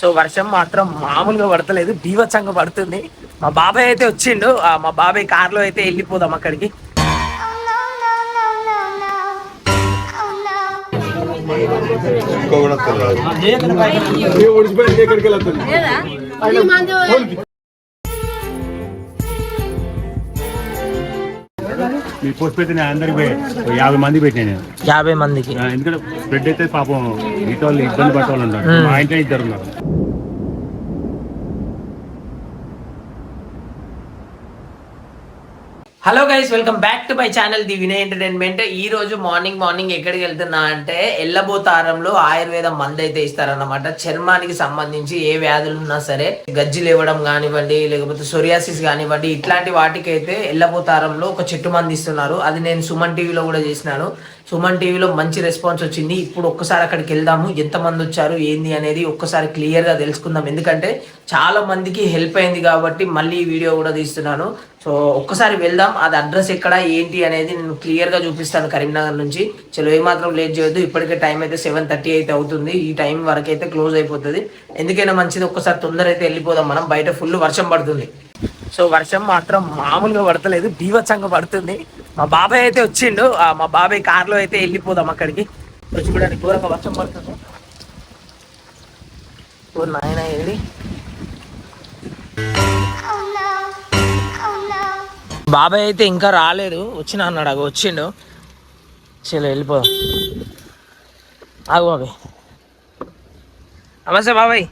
So వర్షం మాత్రం మామూలుగా పడతలేదు బీభత్సంగా పడుతుంది. మా బాబాయ్ అయితే వచ్చిండు. ఆ మా బాబాయ్ కార్లో అయితే వెళ్ళిపోదాం అక్కడికి. మీ పోస్ట్ నేను అందరికి యాభై మంది పెట్టాను నేను. యాభై మందికి. ఎందుకంటే స్ప్రెడ్ అయితే పాపం మిగతా వాళ్ళు ఇబ్బంది పట్టే వాళ్ళు మా ఇంట్లో ఇద్దరు ఉన్నారు. Hello guys welcome back to my channel the Vinay entertainment ఈ రోజు మార్నింగ్ మార్నింగ్ ఎక్కడికి వెళ్తున్నా అంటే ఎల్లబోతారంలో ఆయుర్వేదం మందు అయితే ఇస్తారన్నమాట. చర్మానికి సంబంధించి ఏ వ్యాధులు ఉన్నా సరే గజ్జి లేవడం కానివ్వండి లేకపోతే సొరియాసిస్ కానివ్వండి ఇట్లాంటి వాటికైతే ఎల్లబోతారంలో ఒక చెట్టు మంది ఇస్తున్నారు. అది నేను సుమన్ టీవీలో కూడా చేసినాను. సుమన్ టీవీలో మంచి రెస్పాన్స్ వచ్చింది. ఇప్పుడు ఒక్కసారి అక్కడికి వెళ్దాము. ఎంతమంది వచ్చారు ఏంది అనేది ఒక్కసారి క్లియర్గా తెలుసుకుందాం. ఎందుకంటే చాలా మందికి హెల్ప్ అయింది కాబట్టి మళ్ళీ వీడియో కూడా తీస్తున్నాను. సో ఒక్కసారి వెళ్దాం. అది అడ్రస్ ఎక్కడ ఏంటి అనేది నేను క్లియర్గా చూపిస్తాను కరీంనగర్ నుంచి. చలో ఏమాత్రం లేట్ చేయొద్దు. ఇప్పటికే టైం అయితే సెవెన్ థర్టీ అయితే అవుతుంది. ఈ టైం వరకు అయితే క్లోజ్ అయిపోతుంది. ఎందుకైనా మంచిది. ఒక్కసారి తొందర అయితే వెళ్ళిపోదాం మనం. బయట ఫుల్ వర్షం పడుతుంది. సో వర్షం మాత్రం మామూలుగా పడతలేదు. బీభత్సంగా పడుతుంది. మా బాబాయ్ అయితే వచ్చిండు. మా బాబాయ్ కార్లో అయితే వెళ్ళిపోదాం అక్కడికి. వచ్చి కూడా ఘోరంగా వర్షం పడుతుంది. ఓ నాయన ఏడి? బాబాయ్ అయితే ఇంకా రాలేదు. వచ్చిన అన్నాడు. అగో వచ్చిండు. చలో వెళ్ళిపోదాం ఆగు బాబాయ్. నమస్తే బాబాయ్.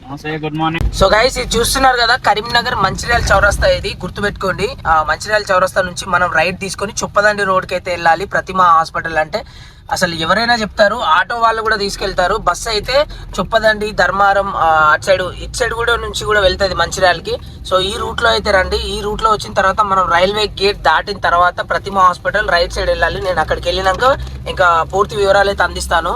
గుడ్ మార్నింగ్ సో గైస్ ఇది చూస్తున్నారు కదా కరీంనగర్ మంచిర్యాల చౌరస్తా ఇది. గుర్తుపెట్టుకోండి ఆ మంచిర్యాల చౌరస్తా నుంచి మనం రైట్ తీసుకొని చుప్పదండి రోడ్కి అయితే వెళ్ళాలి. ప్రతిమ హాస్పిటల్ అంటే అసలు ఎవరైనా చెప్తారు ఆటో వాళ్ళు కూడా తీసుకెళ్తారు. బస్సు అయితే చుప్పదండి ధర్మారం అటు సైడ్ ఇటు సైడ్ కూడా నుంచి కూడా వెళ్తుంది మంచిర్యాలకి. సో ఈ రూట్లో అయితే రండి. ఈ రూట్లో వచ్చిన తర్వాత మనం రైల్వే గేట్ దాటిన తర్వాత ప్రతిమ హాస్పిటల్ రైట్ సైడ్ వెళ్ళాలి. నేను అక్కడికి వెళ్ళినాక ఇంకా పూర్తి వివరాలు అయితే అందిస్తాను.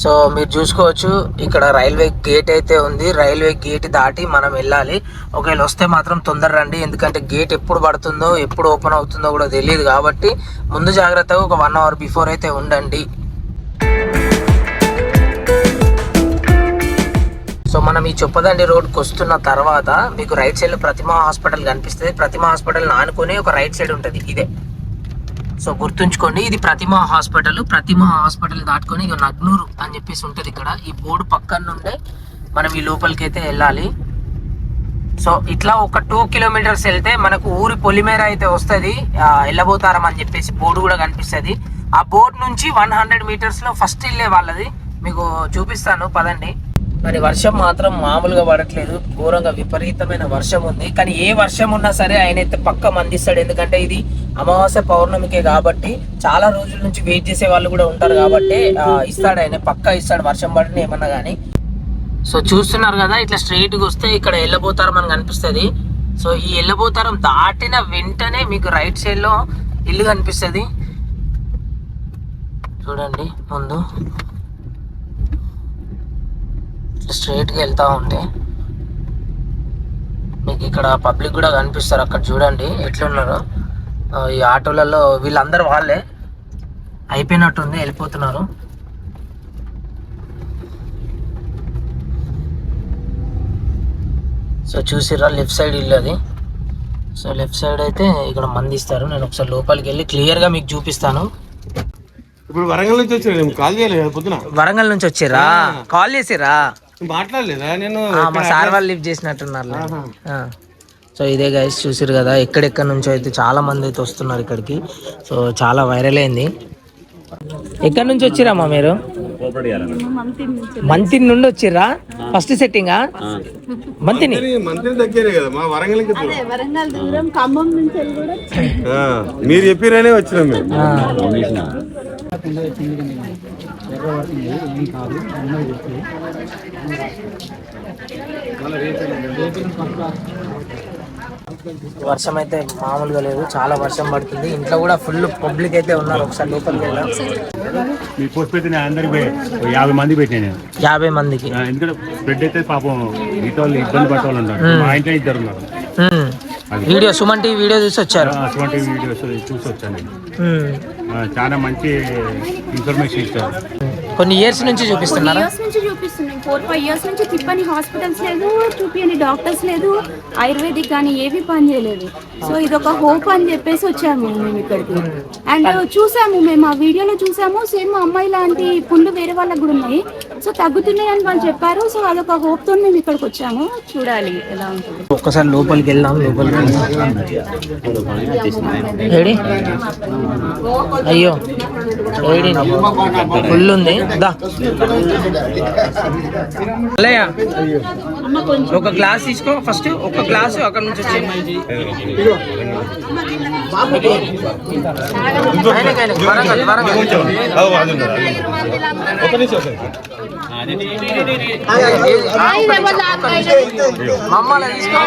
సో మీరు చూసుకోవచ్చు ఇక్కడ రైల్వే గేట్ అయితే ఉంది. రైల్వే గేట్ దాటి మనం వెళ్ళాలి. ఒకవేళ వస్తే మాత్రం తొందర రండి. ఎందుకంటే గేట్ ఎప్పుడు పడుతుందో ఎప్పుడు ఓపెన్ అవుతుందో కూడా తెలియదు కాబట్టి ముందు జాగ్రత్తగా ఒక వన్ అవర్ బిఫోర్ అయితే ఉండండి. సో మనం ఈ చొప్పదండి రోడ్కి వస్తున్న తర్వాత మీకు రైట్ సైడ్లో ప్రతిమ హాస్పిటల్ కనిపిస్తుంది. ప్రతిమ హాస్పిటల్ ఆనుకొని ఒక రైట్ సైడ్ ఉంటుంది. ఇదే. సో గుర్తుంచుకోండి ఇది ప్రతిమ హాస్పిటల్ ప్రతిమ హాస్పిటల్ దాటుకొని ఇక నగ్నూరు అని చెప్పేసి ఉంటుంది ఇక్కడ. ఈ బోర్డు పక్కన నుండే మనం ఈ లోపలికి అయితే వెళ్ళాలి. సో ఇట్లా ఒక టూ కిలోమీటర్స్ వెళ్తే మనకు ఊరి పొలిమేర అయితే వస్తుంది. వెళ్ళబోతారం అని చెప్పేసి బోర్డు కూడా కనిపిస్తుంది. ఆ బోర్డు నుంచి వన్ హండ్రెడ్ మీటర్స్లో ఫస్ట్ వెళ్ళే వాళ్ళది. మీకు చూపిస్తాను పదండి. మరి వర్షం మాత్రం మామూలుగా పడట్లేదు. ఘోరంగా విపరీతమైన వర్షం ఉంది. కానీ ఏ వర్షం ఉన్నా సరే ఆయన అయితే పక్క మందిస్తాడు. ఎందుకంటే ఇది అమావాస్య పౌర్ణమికే కాబట్టి చాలా రోజుల నుంచి వెయిట్ చేసే వాళ్ళు కూడా ఉంటారు కాబట్టి ఇస్తాడు ఆయన పక్క ఇస్తాడు వర్షం పడిన ఏమన్నా కానీ సో చూస్తున్నారు కదా ఇట్లా స్ట్రైట్గా వస్తే ఇక్కడ ఎల్లబోతారం అని కనిపిస్తుంది. సో ఈ ఎల్లబోతారం దాటిన వెంటనే మీకు రైట్ సైడ్లో ఇల్లు కనిపిస్తుంది. చూడండి ముందు. స్ట్రైట్గా వెళ్తూ ఉంటే మీకు ఇక్కడ పబ్లిక్ కూడా కనిపిస్తారు అక్కడ చూడండి ఎట్లున్నారో. ఈ ఆటోలలో వీళ్ళందరూ వాళ్ళే. అయిపోయినట్టుంది వెళ్ళిపోతున్నారు. సో చూసిర్రా లెఫ్ట్ సైడ్ ఇల్లు అది. సో లెఫ్ట్ సైడ్ అయితే ఇక్కడ మంది ఇస్తారు. నేను ఒకసారి లోపలికి వెళ్ళి క్లియర్గా మీకు చూపిస్తాను. ఇప్పుడు వరంగల్ నుంచి కాల్ చేయలేదు పొద్దున. వరంగల్ నుంచి వచ్చిర్రా? కాల్ నువ్వు మాట్లాడలేదా? నేను మా సార్ వాళ్ళు లిఫ్ట్ చేసినట్టున్నారు సో ఇదే గైస్ చూసిరు కదా ఎక్కడెక్కడ నుంచో అయితే చాలా మంది అయితే వస్తున్నారు ఇక్కడికి. సో చాలా వైరల్ అయింది. ఎక్కడి నుంచి వచ్చిరమ్మా మీరు? మంతిని నుండి వచ్చిర్రా? ఫస్ట్ సెట్టింగా మంతిని. మంత్రి దగ్గరే కదా మా వరంగల్ ఇంకా దూరం. వరంగల్ దూరం ఖమ్మం నుంచి వెళ్ళి కూడా ఆ, మీరు చెప్పిరనే వచ్చినాం ఆ. వర్షం అయితే మామూలుగా లేదు చాలా వర్షం పడుతుంది. ఇంట్లో కూడా ఫుల్ పబ్లిక్ అయితే ఉన్నారు ఒకసారి లోపలికి ఓ యాభై మంది పెట్టాను నేను. యాభై మందికి. ఎందుకంటే స్ప్రెడ్ అయితే పాపం వాళ్ళు ఇబ్బంది పట్టే వాళ్ళు ఉన్నారు. మా ఇంట్లో ఇద్దరు ఉన్నారు. వీడియో సుమన్ టీవీ వీడియో చూసి వచ్చారు. ఆ, అటువంటి వీడియోస్ చూసి వచ్చాను చాలా మంచి ఇన్ఫర్మేషన్ ఇచ్చారు. కొన్ని ఇయర్స్ నుంచి చూపిస్తున్నారా? ఇయర్స్ నుంచి చూపిస్తున్నాం. ఫోర్ ఫైవ్ ఇయర్స్ నుంచి తిప్పని హాస్పిటల్స్ లేదు చూపియని డాక్టర్స్ లేదు ఆయుర్వేదిక్ కానీ ఏవి పని చేయలేదు. సో ఇది ఒక హోప్ అని చెప్పేసి వచ్చాము మేము ఇక్కడికి. అండ్ చూసాము మేము ఆ వీడియోలో చూసాము సేమ్ అమ్మాయి లాంటి పుండ్లు వేరే వాళ్ళకి కూడా ఉన్నాయి. సో తగ్గుతున్నాయి అని వాళ్ళు చెప్పారు. సో అదొక హోప్తో మేము ఇక్కడికి వచ్చాము. చూడాలి ఎలా ఉంటుంది. ఒక్కసారి లోపలికి వెళ్దాం లోపలికి అయ్యో. ఏడి? ఫుల్ ఉంది దా. అల్లయ్య ఒక గ్లాస్ తీసుకో. ఫస్ట్ ఒక గ్లాస్ అక్కడ నుంచి వచ్చి. మమ్మల్ని తీసుకో.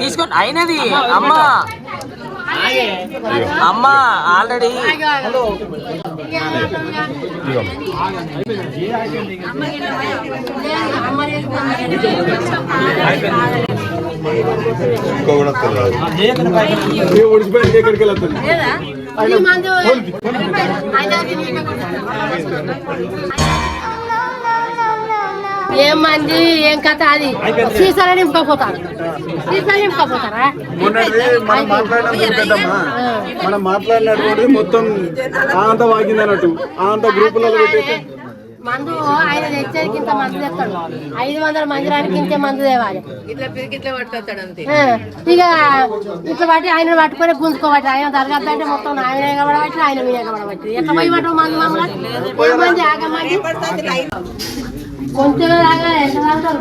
తీసుకోండి అయినది. అమ్మ. అమ్మ ఆల్రెడీ. ఇంకో కూడా వస్తుంది. ఏం మంది ఏం కథ అది? సీసాలు నింపుకోపోతారు. సీసాలు నింపుకోపోతారా? మనం మాట్లాడినటువంటి మొత్తం ఆంత వాగింది అన్నట్టు. ఆంత గ్రూపులలో పెట్టేసి మందు ఆయన తెచ్చేది ఇంత మందు తెస్తాడు ఐదు వందల మందిరానికి ఇంతే మందు తేవాలి. ఇక ఇట్లా పట్టి ఆయన పట్టుకొని గుంజుకోబట్టి ఆయన తరగతి అంటే మొత్తం ఆయన కబడబట్టి ఆయన మీద కబడబట్టి. ఎట్లా పోయి పట్టవు మంది మమ్మల్ని మంది ఆగమంది కొంచెం రాగా ఎంత తాగుతారు.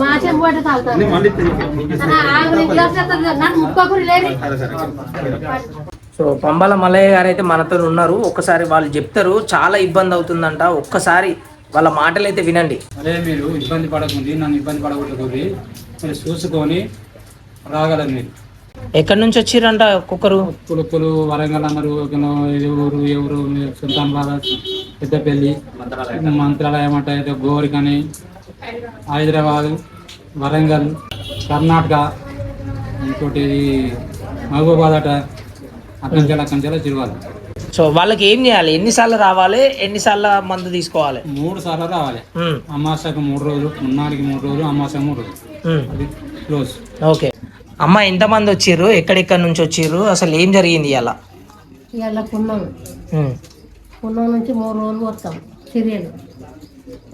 మా చెంపు పట్టి తాగుతారు ఆగు నీ గ్లాస్ ఎత్తదు. నన్ను ముక్కోకూరి లేని. సో పంబల మల్లయ్య గారు అయితే మనతో ఉన్నారు. ఒక్కసారి వాళ్ళు చెప్తారు. చాలా ఇబ్బంది అవుతుందంట. ఒక్కసారి వాళ్ళ మాటలు అయితే వినండి. అదే మీరు ఇబ్బంది పడకుంది నన్ను ఇబ్బంది పడకూడదు. మీరు చూసుకొని రాగలరు మీరు ఎక్కడి నుంచి వచ్చిర్రంట ఒక్కొక్కరు కులుకులు వరంగల్ అన్నారు ఎవరు ఎవరు సుల్తాన్ బాగా పెద్దపల్లి మంత్రాలయం అట ఏదో గోరికని హైదరాబాద్ వరంగల్ కర్ణాటక ఇంకోటి మహబూబాద్ అట అక్కడి అక్కడి తిరగాలి సో వాళ్ళకి ఏం చేయాలి? ఎన్నిసార్లు రావాలి? ఎన్నిసార్లు మందు తీసుకోవాలి? మూడు సార్లు రావాలి. అమాసకు మూడు రోజులు మున్నాడికి మూడు రోజులు అమాస మూడు రోజులు. అది క్లోజ్. ఓకే. అమ్మ ఎంతమంది వచ్చిర్రు ఎక్కడెక్కడి నుంచి వచ్చిర్రు అసలు ఏం జరిగింది ఇలా ఇవాళ పున్నాం పున్నం నుంచి మూడు రోజులు వస్తాం సిరియలు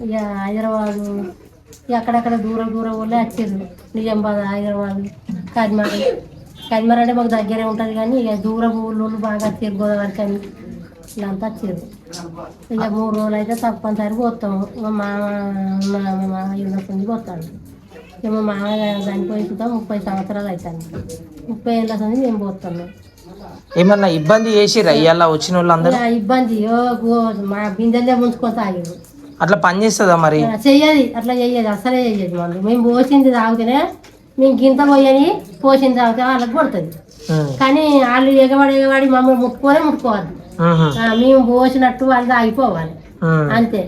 ఇక హైదరాబాదు ఇక అక్కడక్కడ దూరం దూరం వాళ్ళే వచ్చారు నిజామాబాద్ హైదరాబాద్ కాకినాడ కాకినాడ అంటే మాకు దగ్గరే ఉంటుంది కానీ ఇక దూరం ఊళ్ళో బాగా వచ్చారు గోదావరి కానీ ఇలాంతా వచ్చారు ఇక మూడు రోజులు అయితే తప్పనిసరిగా వస్తాము మా మామ మా మామ ఉన్నప్పుడు మామ చనిపోయి సుతా ముప్పై సంవత్సరాలు అవుతాను ముప్పై ఏళ్ళ సంది మేము పోతున్నాం. ఏమన్నా ఇబ్బంది చేసిర్రా ఇవాళ వచ్చిన వాళ్ళందరూ? ఇబ్బంది ఓ గో మా బిందెలే ముంచుకొని తాగారు అట్లా పని చేస్తుందా మరి? చెయ్యది అట్లా చెయ్యదు అసలే చెయ్యదు మనం మేము పోసింది తాగితేనే మేము గింత పోయని పోసింది తాగితే వాళ్ళకి కొడుతుంది కానీ వాళ్ళు ఎగబడి ఎగబడి మమ్మల్ని ముట్టుకోవద్దు ఉహు, ఆ, మేము పోసినట్టు వాళ్ళు తాగిపోవాలి. అంతే.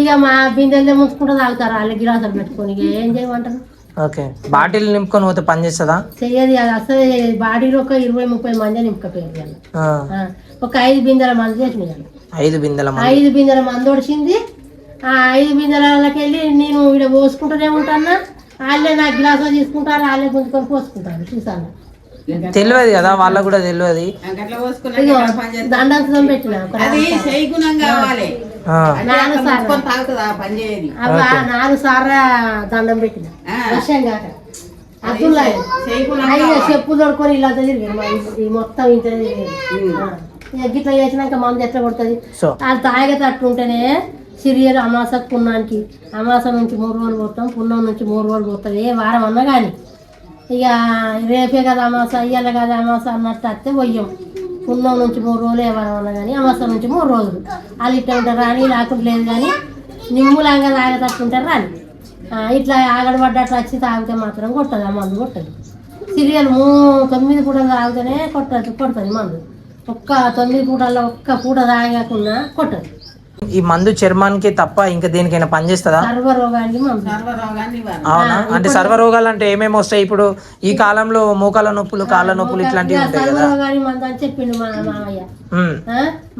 ఇక మా బిందెలే ముంచుకుంటూ తాగుతారు వాళ్ళు గిలాసులు పెట్టుకొని. ఏం చేయమంటారు? ఓకే. బాటిల్ నింపుకొని పోతే పని చేస్తుందా? చెయ్యది అది అసలు బాడీలో ఒక ఇరవై ముప్పై మంది నింపకపోయారు. ఆ, ఒక ఐదు బిందెల మంది చేసినారు ఐదు బిందెల మంది? ఐదు బిందెల మంది ఒడిచింది ఆ ఐదు బిందెలకి వెళ్ళి నేను ఇక్కడ పోసుకుంటూనే ఉంటానా వాళ్ళే నా గ్లాసులో తీసుకుంటారు వాళ్ళే గుంజుకొని పోసుకుంటారు. చూసాను తెలియదు కదా వాళ్ళకు కూడా తెలియదు. దండంతం పెట్టిన ఒక సార్లు అవి ఆ నాలుగు సార్లు. దండం పెట్టిన. వర్షం కాక. అబ్దుల్లా ఆయన చెప్పు దొడుకొని ఇలా ఈ మొత్తం ఇంత గిట్లా చేసినాక మంది ఎట్లా కొడుతుంది? వాళ్ళు తాగేటట్టు ఉంటేనే సిరియల్ అమాస పున్నానికి అమాస నుంచి మూడు రోజులు పోతాం పున్నం నుంచి మూడు రోజులు పోతాం ఏ వారం అన్నా కానీ. ఇక రేపే కదా అమాస ఇయ్యాల కదా అమాస అన్నట్టు వస్తే పోయాం పున్నం నుంచి మూడు రోజులు ఏమైనా వారం కానీ అమాసం నుంచి మూడు రోజులు. వాళ్ళు ఇట్లా ఉంటారు రాని రాకుండా లేదు కానీ నిమ్ములంగా తాగేటట్టుంటారు రాని. ఇట్లా ఆగడ పడ్డట్లు వచ్చి తాగితే మాత్రం కొట్టదు ఆ మందు కొట్టదు. సీరియల్ మూ తొమ్మిది పూటలు తాగితేనే కొట్టదు కొడుతుంది మందు. ఒక్క తొమ్మిది పూటల్లో ఒక్క పూట తాగకుండా కొట్టదు. ఈ మందు చర్మానికి తప్ప ఇంకా దేనికైనా పనిచేస్తుందా అవునా? అంటే సర్వరోగాలు అంటే ఏమేమి వస్తాయి? ఇప్పుడు ఈ కాలంలో మోకాల నొప్పులు కాళ్ళ నొప్పులు ఇట్లాంటివి ఉంటాయి కదా. సర్వరోగానికి మందు అని చెప్పిండు మా మామయ్య?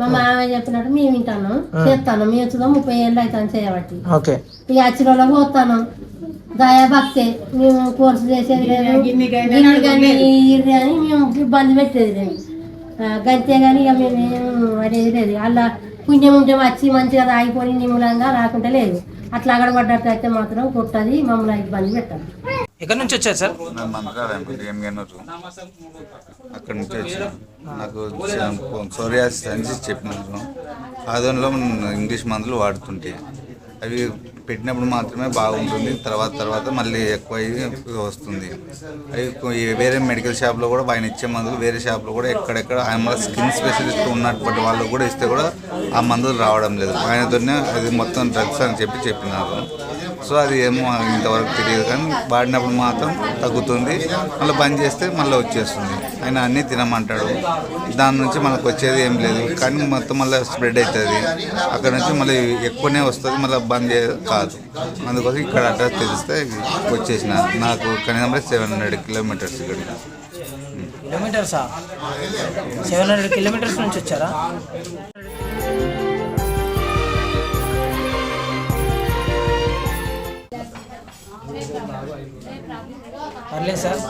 మా మామయ్య చెప్పినట్టు మేము వింటాను. చేస్తాను. మేము చూద్దాం ముప్పై ఏళ్ళు అవుతాను చేయబట్టి. ఓకే. ఇక వచ్చిన వాళ్ళకి పోతాను. దయా భక్తే మేము కోర్సు చేసేది లేదు. కానీ మేము ఇబ్బంది పెట్టేది లేదు. కానీ ఇక మేము అనేది లేదు. అలా పుణ్యం ఉంటే వచ్చి మంచిగా తాగిపోయి నిమ్మలంగా రాకుంటే లేదు. అట్లా అక్కడ పడ్డట్టు అయితే మాత్రం కొట్టది మమ్మల్ని ఇబ్బంది పెట్టాలి ఎక్కడి నుంచి వచ్చారు సార్? అక్కడ నుంచి వచ్చిన. నాకు సోరియాసిస్ అని చెప్పినారు ఆదంలో ఇంగ్లీష్ మందులు వాడుతుంటే. అవి పెట్టినప్పుడు మాత్రమే బాగుంటుంది. తర్వాత తర్వాత మళ్ళీ ఎక్కువ వస్తుంది. అవి వేరే మెడికల్ షాప్లో కూడా ఆయన ఇచ్చే మందులు వేరే షాప్లో కూడా ఎక్కడెక్కడ ఆయన స్కిన్ స్పెషలిస్ట్ ఉన్నటువంటి వాళ్ళు కూడా ఇస్తే కూడా ఆ మందులు రావడం లేదు. ఆయనతోనే అది మొత్తం డ్రగ్స్ అని చెప్పి చెప్పినారు. సో అది ఏమో ఇంతవరకు తెలియదు కానీ వాడినప్పుడు మాత్రం తగ్గుతుంది. మళ్ళీ బంద్ చేస్తే మళ్ళీ వచ్చేస్తుంది. ఆయన అన్నీ తినమంటాడు. దాని నుంచి మనకు వచ్చేది ఏం లేదు. కానీ మొత్తం మళ్ళీ స్ప్రెడ్ అవుతుంది. అక్కడ నుంచి మళ్ళీ ఎక్కువనే వస్తుంది మళ్ళీ బంద్ కాదు. అందుకోసం ఇక్కడ అడ్రస్ తెలిస్తే వచ్చేసిన. నాకు కనీసం సెవెన్ హండ్రెడ్ కిలోమీటర్స్ ఇక్కడికి కిలోమీటర్సా? సెవెన్ హండ్రెడ్ కిలోమీటర్స్ నుంచి వచ్చారా? పర్లేదు సార్.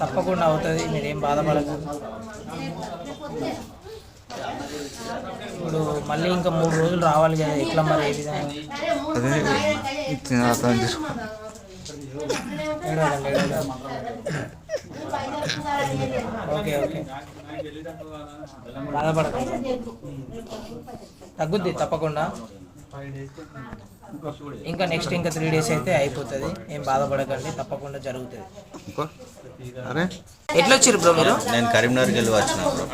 తప్పకుండా అవుతుంది మీరేం బాధపడదు ఇప్పుడు మళ్ళీ ఇంకా మూడు రోజులు రావాలి కదా ఎట్లా మరి ఏ విధంగా. Okay okay. బాధపడకండి. తగ్గుద్ది తప్పకుండా. ఇంకా నెక్స్ట్ ఇంకా త్రీ డేస్ అయితే అయిపోతుంది. ఏం బాధపడకండి తప్పకుండా జరుగుతుంది. ఎట్లా వచ్చారు బ్రో మీరు? నేను కరీంనగర్కి వెళ్ళి వచ్చిన బ్రో.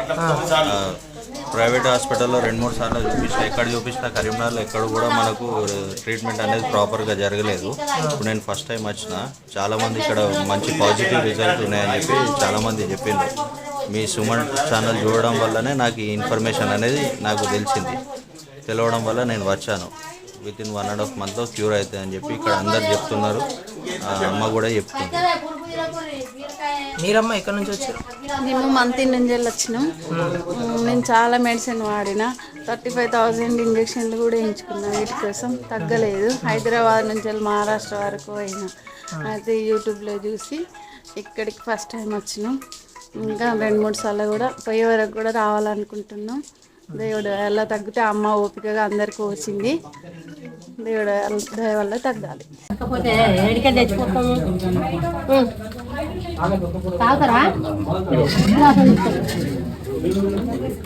ప్రైవేట్ హాస్పిటల్లో రెండు మూడు సార్లు చూపించిన ఎక్కడ చూపించినా కరీంనగర్లో ఎక్కడ కూడా మనకు ట్రీట్మెంట్ అనేది ప్రాపర్గా జరగలేదు. ఇప్పుడు నేను ఫస్ట్ టైం వచ్చిన. చాలామంది ఇక్కడ మంచి పాజిటివ్ రిజల్ట్ ఉన్నాయని చెప్పి చాలామంది చెప్పిండ్రు. మీ సుమన్ ఛానల్ చూడడం వల్లనే నాకు ఈ ఇన్ఫర్మేషన్ అనేది నాకు తెలిసింది. తెలవడం వల్ల నేను వచ్చాను. With in one and half మంత్లో క్యూర్ అవుతుంది అని చెప్పి ఇక్కడ అందరు చెప్తున్నారు. అమ్మ కూడా చెప్తుంది. మీరమ్మ ఎక్కడి నుంచి వచ్చారు? మేము మంత్ నుంచి వెళ్ళి వచ్చినాం నేను చాలా మెడిసిన్ వాడిన. థర్టీ ఫైవ్ థౌజండ్ ఇంజక్షన్లు కూడా వేయించుకున్నా వీటి కోసం. తగ్గలేదు. హైదరాబాద్ నుంచి వెళ్ళి మహారాష్ట్ర వరకు పోయినా. అయితే యూట్యూబ్లో చూసి ఇక్కడికి ఫస్ట్ టైం వచ్చినాం. ఇంకా రెండు మూడు సార్లు కూడా పోయే వరకు కూడా రావాలనుకుంటున్నాం. దేవుడు ఎలా తగ్గితే అమ్మ ఓపికగా అందరికి వచ్చింది. దేవుడు దయ వల్ల తగ్గాలి.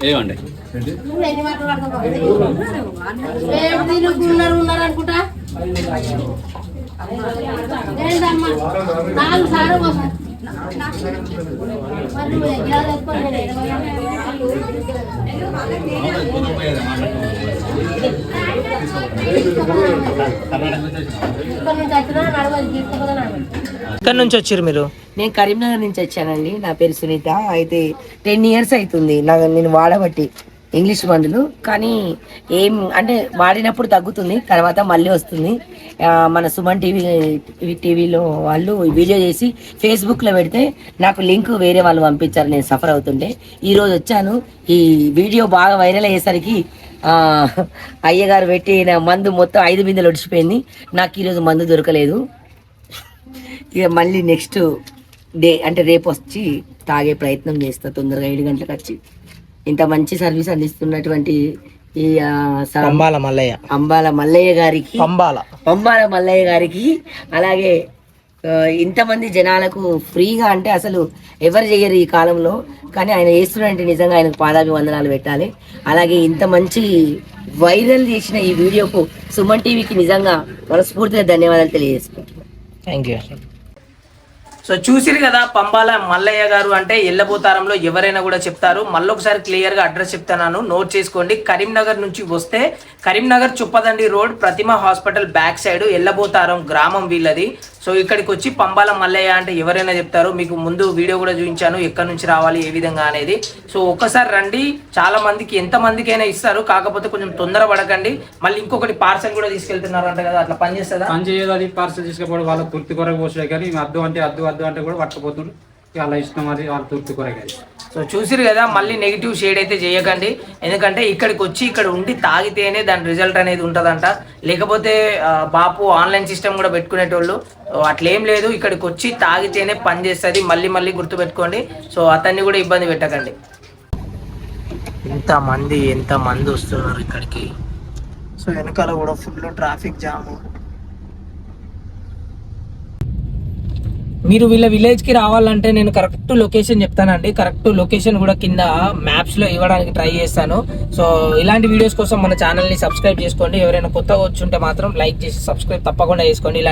ఏమండి? ఉన్నారు ఉన్నారు అనుకుంటా? ఏంటమ్మా నాలుగు సార్లు ఎక్కడి నుంచి వచ్చారు మీరు? నేను కరీంనగర్ నుంచి వచ్చానండి. నా పేరు సునీత. అయితే టెన్ ఇయర్స్ అవుతుంది. నాకు నేను వాడబట్టి. ఇంగ్లీష్ మందులు. కానీ ఏం అంటే వాడినప్పుడు తగ్గుతుంది తర్వాత మళ్ళీ వస్తుంది. మన సుమన్ టీవీ టీవీలో వాళ్ళు వీడియో చేసి ఫేస్బుక్లో పెడితే నాకు లింక్ వేరే వాళ్ళు పంపించారు నేను సఫర్ అవుతుండే. ఈరోజు వచ్చాను ఈ వీడియో బాగా వైరల్ అయ్యేసరికి అయ్యగారు పెట్టిన మందు మొత్తం ఐదు బిందెలు ఒడిచిపోయింది నాకు ఈరోజు మందు దొరకలేదు. ఇక మళ్ళీ నెక్స్ట్ డే అంటే రేపు వచ్చి తాగే ప్రయత్నం చేస్తా తొందరగా ఏడు గంటలకు వచ్చి. ఇంత మంచి సర్వీస్ అందిస్తున్నటువంటి ఈ పంబాల మల్లయ్య. అంబాల మల్లయ్య గారికి. పంబాల. పంబాల మల్లయ్య గారికి. అలాగే ఇంతమంది జనాలకు ఫ్రీగా అంటే అసలు ఎవరు చేయరు ఈ కాలంలో. కానీ ఆయన చేస్తున్నట్టు నిజంగా ఆయనకు పాదాభివందనాలు పెట్టాలి. అలాగే ఇంత మంచి వైరల్ చేసిన ఈ వీడియోకు సుమన్ టీవీకి నిజంగా మనస్ఫూర్తిగా ధన్యవాదాలు తెలియజేసుకుంటున్నాను. థ్యాంక్ యూ సో చూసిరు కదా పంబాల మల్లయ్య గారు అంటే ఎల్లబోతారంలో ఎవరైనా కూడా చెప్తారు. మళ్ళొకసారి క్లియర్గా అడ్రస్ చెప్తున్నాను. నోట్ చేసుకోండి. కరీంనగర్ నుంచి వస్తే Karimnagar Choppadandi road Prathima hospital back side Yellabotharam గ్రామం వీళ్ళది. సో ఇక్కడికి వచ్చి పంబాల మల్లయ్య అంటే ఎవరైనా చెప్తారు మీకు ముందు వీడియో కూడా చూపించాను ఎక్కడి నుంచి రావాలి ఏ విధంగా అనేది. సో ఒక్కసారి రండి చాలా మందికి ఎంత మందికైనా ఇస్తారు కాకపోతే కొంచెం తొందర పడకండి. మళ్ళీ ఇంకొకటి పార్సల్ కూడా తీసుకెళ్తున్నారు అంట కదా అట్లా పని చేస్తుందా? పని చేయదు అది పార్సల్ తీసుకుపోవడం వాళ్ళ తృప్తి కొరకు పోసాడు కానీ అద్దు అంటే అద్దు అద్దు అంటే కూడా పట్టుకుపోతుండ్రు. అలా ఇష్టం అది వాళ్ళ తృప్తి అది. సో చూసిరు కదా మళ్ళీ నెగిటివ్ షేడ్ అయితే చేయకండి. ఎందుకంటే ఇక్కడికి వచ్చి ఇక్కడ ఉండి తాగితేనే దాని రిజల్ట్ అనేది ఉంటుందంట. లేకపోతే బాపు ఆన్లైన్ సిస్టమ్ కూడా పెట్టుకునేటోళ్ళు సో అట్లేం లేదు ఇక్కడికి వచ్చి తాగితేనే పని చేస్తుంది మళ్ళీ మళ్ళీ గుర్తుపెట్టుకోండి. సో అతన్ని కూడా ఇబ్బంది పెట్టకండి. ఎంత మంది ఎంత మంది వస్తున్నారు ఇక్కడికి? సో వెనకాల కూడా ఫుల్ ట్రాఫిక్ జాము మీరు వీళ్ళ విలేజ్కి రావాలంటే నేను కరెక్ట్ లొకేషన్ చెప్తానండి. కరెక్ట్ లొకేషన్ కూడా కింద మ్యాప్స్లో ఇవ్వడానికి ట్రై చేస్తాను. సో ఇలాంటి వీడియోస్ కోసం మన ఛానల్ని సబ్స్క్రైబ్ చేసుకోండి. ఎవరైనా కొత్తగా వచ్చి ఉంటే మాత్రం లైక్ చేసి సబ్స్క్రైబ్ తప్పకుండా చేసుకోండి. ఇలాంటి